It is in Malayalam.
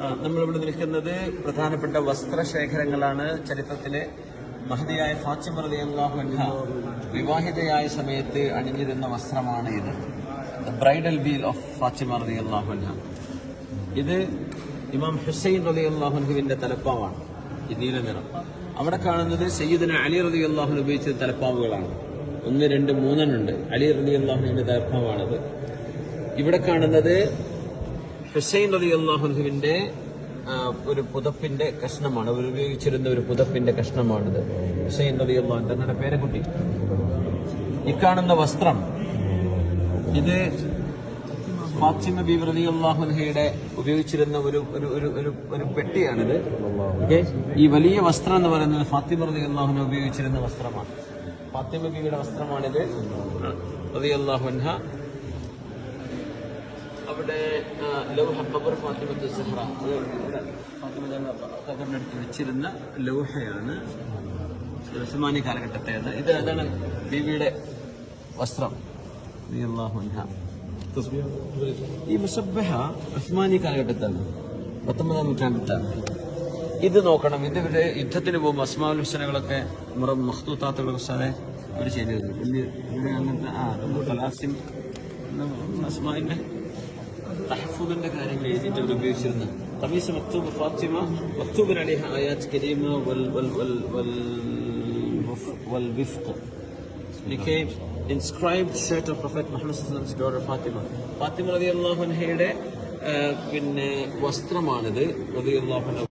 നമ്മളിവിടെ നിൽക്കുന്നത് പ്രധാനപ്പെട്ട വസ്ത്രശേഖരങ്ങളാണ്. ചരിത്രത്തിലെ മഹതിയായ ഫാത്തിമ വിവാഹിതയായ സമയത്ത് അണിഞ്ഞിരുന്ന വസ്ത്രമാണ് ഇത്. The bridal veil of Fatima ഇത് ഇമാം ഹുസൈൻ റളിയല്ലാഹു അൻഹുവിന്റെ തലപ്പാവാണ്. ഈ നീല നിറം. അവിടെ കാണുന്നത് സയ്യിദിന അലി റലി അള്ളാഹു ഉപയോഗിച്ച തലപ്പാവുകളാണ്. ഒന്ന് രണ്ട് മൂന്നെണ്ണുണ്ട്. അലി റളിയല്ലാഹുവിന്റെ തലപ്പാവാണത്. ഇവിടെ കാണുന്നത് ഹുസൈൻ അലി അള്ളാഹുവിന്റെ ഒരു പുതപ്പിന്റെ കഷ്ണമാണ്. അവർ ഉപയോഗിച്ചിരുന്ന ഒരു പുതപ്പിന്റെ കഷ്ണമാണിത്. ഹുസൈൻ അലി അള്ളാഹു തങ്ങളുടെ പേരക്കുട്ടി. ഈ കാണുന്ന വസ്ത്രം ഇത് ഫാത്തിമ ബി റലി അള്ളാഹുൻഹയുടെ ഉപയോഗിച്ചിരുന്ന ഒരു ഒരു ഒരു ഒരു ഒരു പെട്ടിയാണിത്. ഓക്കെ ഈ വലിയ വസ്ത്രം എന്ന് പറയുന്നത് ഫാത്തിമ റലി അള്ളാഹുന ഉപയോഗിച്ചിരുന്ന വസ്ത്രമാണ്. ഫാത്തിമ ബിയുടെ വസ്ത്രമാണിത്. റലി അള്ളാഹുൻഹ അവിടെ ലൗഹ ഖബർ ഫാത്തിമത്ത് സുഹ്റ. ഖബറിന്റെ വെച്ചിരുന്ന ലൗഹയാണ് ഉസ്മാനി കാലഘട്ടത്തേത് ഇത് അതാണ് ബീവിയുടെ വസ്ത്രം. ഈ മുസബ്ബഹ ഉസ്മാനി കാലഘട്ടത്താണ്. പത്തൊമ്പതാം നൂറ്റാണ്ടിലാണ്. ഇത് നോക്കണം. ഇത് ഇവർ യുദ്ധത്തിന് പോകുമ്പോൾ അസ്മാഉൽ ഹുസനകളൊക്കെ നമ്മുടെ മഖ്തൂത്താത്തുകൾ ഹുസാനെ അവർ ചെയ്തിരുന്നു. വലിയ അങ്ങനത്തെ ആ കലാസിൻ അസ്മാന്റെ തഹഫുദിന്റെ കാര്യങ്ങൾ എഴുതിയിട്ട് അവർ ഉപയോഗിച്ചിരുന്ന തമീസ് മക്തൂബ് ഫാത്തിമ മക്തൂബ് അലിഹ ആയാത്ത് കരീമ വൽ വൽ വൽ വൽ വൽ വിഫ്ഖ് became inscribed shirt of Prophet Muhammad's daughter Fatima. Fathima റതി അള്ളാഹുൻഹയുടെ പിന്നെ വസ്ത്രമാണിത് റതി അള്ളാഹുന